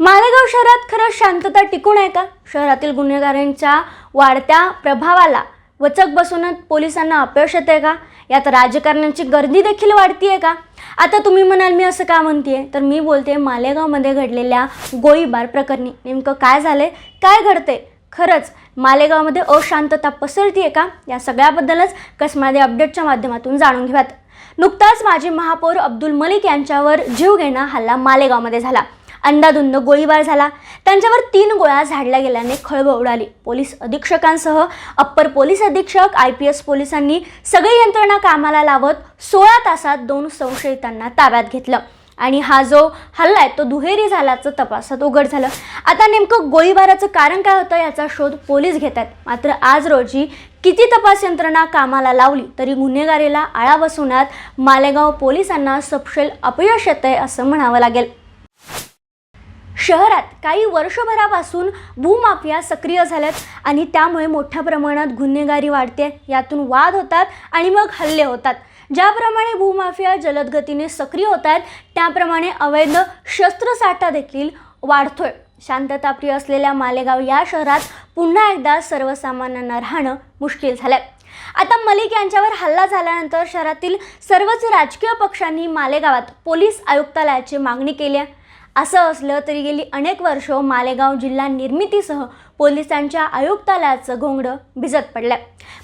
मालेगाव शहरात खरंच शांतता टिकून आहे का? शहरातील गुन्हेगारांच्या वाढत्या प्रभावाला वचक बसूनच पोलिसांना अपयश येते का? यात राजकारण्यांची गर्दी देखील वाढतीये का? आता तुम्ही म्हणाल मी असं का म्हणते तर मी बोलते मालेगावमध्ये घडलेल्या गोळीबार प्रकरणी. नेमकं काय झालंय? काय घडते खरंच मालेगावमध्ये अशांतता पसरतीये का? या सगळ्याबद्दलच कसमादे अपडेटच्या माध्यमातून जाणून घेऊयात. नुकताच माजी महापौर अब्दुल मलिक यांच्यावर जीवघेणा हल्ला मालेगावमध्ये झाला. अंदाधुंद गोळीबार झाला. त्यांच्यावर तीन गोळ्या झाडल्या गेल्याने खळबळ उडाली. पोलीस अधीक्षकांसह अप्पर पोलीस अधीक्षक आय पी एस पोलिसांनी सगळी यंत्रणा कामाला लावत सोळा तासात दोन संशयितांना ताब्यात घेतलं. आणि हा जो हल्ला आहे तो दुहेरी झाल्याचं तपासात उघड झालं. आता नेमकं गोळीबाराचं कारण काय होतं याचा शोध पोलीस घेत आहेत मात्र आज रोजी किती तपास यंत्रणा कामाला लावली तरी गुन्हेगारीला आळा बसवण्यात मालेगाव पोलिसांना सपशेल अपयश येतंय असं म्हणावं लागेल. शहरात काही वर्षभरापासून भूमाफिया सक्रिय झाल्यात आणि त्यामुळे मोठ्या प्रमाणात गुन्हेगारी वाढते. यातून वाद होतात आणि मग हल्ले होतात. ज्याप्रमाणे भूमाफिया जलद गतीने सक्रिय होत आहेत त्याप्रमाणे अवैध शस्त्रसाठा देखील वाढतोय. शांतताप्रिय असलेल्या मालेगाव या शहरात पुन्हा एकदा सर्वसामान्यांना राहणं मुश्किल झालंय. आता मलिक यांच्यावर हल्ला झाल्यानंतर शहरातील सर्वच राजकीय पक्षांनी मालेगावात पोलीस आयुक्तालयाची मागणी केली आहे. असं असलं तरी गेली अनेक वर्ष मालेगाव जिल्हा निर्मितीसह पोलिसांच्या आयुक्तालयाचं घोंगडं भिजत पडलंय.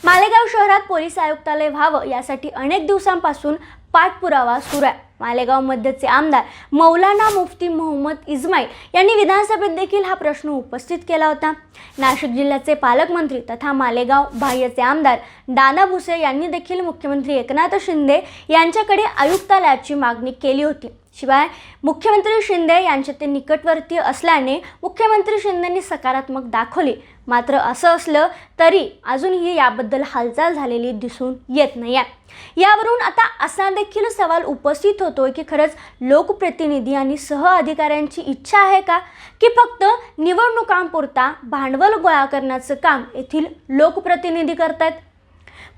मालेगाव शहरात पोलीस आयुक्तालय व्हावं यासाठी अनेक दिवसांपासून पाठपुरावा सुरू आहे. मालेगाव मध्यचे आमदार मौलाना मुफ्ती मोहम्मद इस्माईल यांनी विधानसभेत देखील हा प्रश्न उपस्थित केला होता. नाशिक जिल्ह्याचे पालकमंत्री तथा मालेगाव बाह्यचे आमदार दाना भुसे यांनी देखील मुख्यमंत्री एकनाथ शिंदे यांच्याकडे आयुक्तालयाची मागणी केली होती. शिवाय मुख्यमंत्री शिंदे यांचे ते निकटवर्तीय असल्याने मुख्यमंत्री शिंदेंनी सकारात्मक दाखवली. मात्र असं असलं तरी अजूनही याबद्दल हालचाल झालेली दिसून येत नाही आहे यावरून आता असा देखील सवाल उपस्थित होतोय की खरंच लोकप्रतिनिधी आणि सह अधिकाऱ्यांची इच्छा आहे का? की फक्त निवडणुकांपुरता भांडवल गोळा करण्याचं काम येथील लोकप्रतिनिधी करतायत?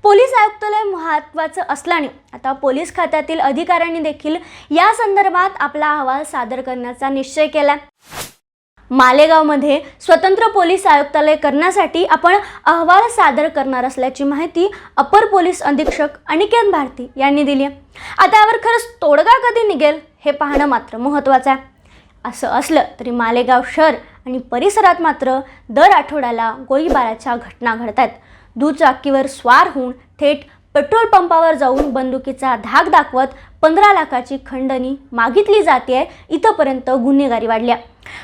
पोलीस आयुक्तालय महत्त्वाचं असल्याने आता पोलीस खात्यातील अधिकाऱ्यांनी देखील या संदर्भात आपला अहवाल सादर करण्याचा निश्चय केला. मालेगावमध्ये स्वतंत्र पोलीस आयुक्तालय करण्यासाठी आपण अहवाल सादर करणार असल्याची माहिती अपर पोलीस अधीक्षक अनिकेत भारती यांनी दिली आता यावर खरंच तोडगा कधी निघेल हे पाहणं मात्र महत्त्वाचं आहे. असं असलं तरी मालेगाव शहर आणि परिसरात मात्र दर आठवड्याला गोळीबाराच्या घटना घडत आहेत दुचाकीवर स्वार होऊन थेट पेट्रोल पंपावर जाऊन बंदुकीचा धाक दाखवत पंधरा लाखाची खंडणी मागितली जाते इथंपर्यंत गुन्हेगारी वाढल्या.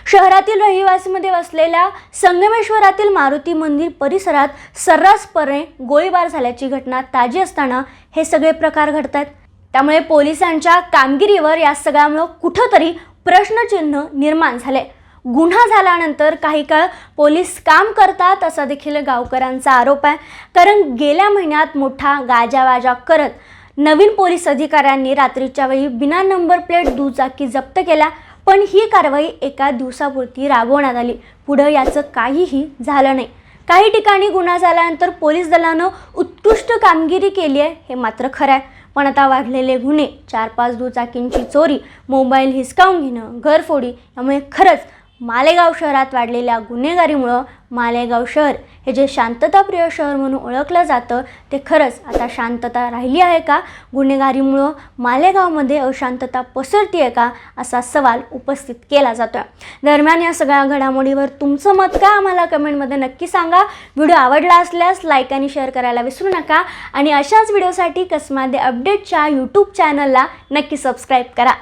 शहरातील रहिवासीमध्ये वसलेल्या संगमेश्वरातील मारुती मंदिर परिसरात सर्रासपणे गोळीबार झाल्याची घटना ताजी असताना हे सगळे प्रकार घडत आहेत त्यामुळे पोलिसांच्या कामगिरीवर या सगळ्यामुळं कुठंतरी प्रश्नचिन्ह निर्माण झाले गुन्हा झाल्यानंतर काही काळ पोलीस काम करतात असा देखील गावकऱ्यांचा आरोप आहे. कारण गेल्या महिन्यात मोठा गाजावाजा करत नवीन पोलीस अधिकाऱ्यांनी रात्रीच्या वेळी बिना नंबर प्लेट दुचाकी जप्त केल्या पण ही कारवाई एका दिवसापुरती राबवण्यात आली. पुढं याचं काहीही झालं नाही. काही ठिकाणी गुन्हा झाल्यानंतर पोलीस दलानं उत्कृष्ट कामगिरी केली आहे हे मात्र खरं आहे. पण आता वाढलेले गुन्हे चार पाच दुचाकींची चोरी मोबाईल हिसकावून घेणं घरफोडी यामुळे खरंच मालेगाव शहरात वाढलेल्या गुन्हेगारीमुळं मालेगाव शहर हे जे शांतताप्रिय शहर म्हणून ओळखलं जातं ते खरंच आता शांतता राहिली आहे का? गुन्हेगारीमुळं मालेगावमध्ये अशांतता पसरती आहे का? असा सवाल उपस्थित केला जातो दरम्यान या सगळ्या घडामोडीवर तुमचं मत का आम्हाला कमेंटमध्ये नक्की सांगा. व्हिडिओ आवडला असल्यास लाईक आणि शेअर करायला विसरू नका. आणि अशाच व्हिडिओसाठी कसमादे अपडेटच्या यूट्यूब चॅनलला नक्की सबस्क्राईब करा.